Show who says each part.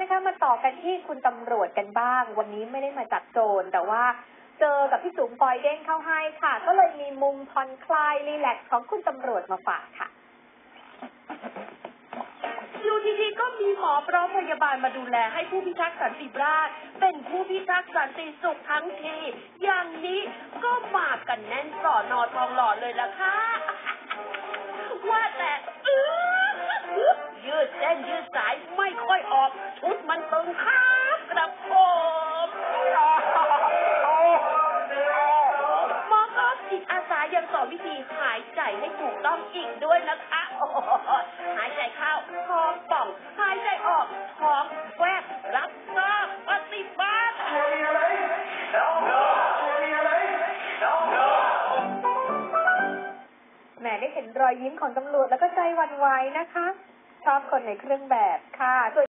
Speaker 1: นะคะมาต่อกันที่คุณตำรวจกันบ้าง วันนี้ไม่ได้มาจับโจรแต่ว่าเจอกับพี่จุ๋มปอยเด้งเข้าให้ค่ะ ก็เลยมีมุมผ่อนคลายรีแลกซ์ของคุณตำรวจมาฝากค่ะ
Speaker 2: อยู่ดีๆก็มีหมอพร้อมพยาบาลมาดูแลให้ผู้พิทักษ์สันติราษเป็นผู้พิทักษ์สันติสุขทั้งที อย่างนี้ก็มากันแน่นสอนอทองหล่อเลยละค่ะ อีกด้วยนะคะ โอ้โหหายใจเข้าท้องป่อง หายใจออกท้องแวบรับทราบปฏิบัติ
Speaker 1: แหมได้เห็นรอยยิ้มของตำรวจแล้วก็ใจหวันไหวนะคะ ชอบคนในเครื่องแบบค่ะ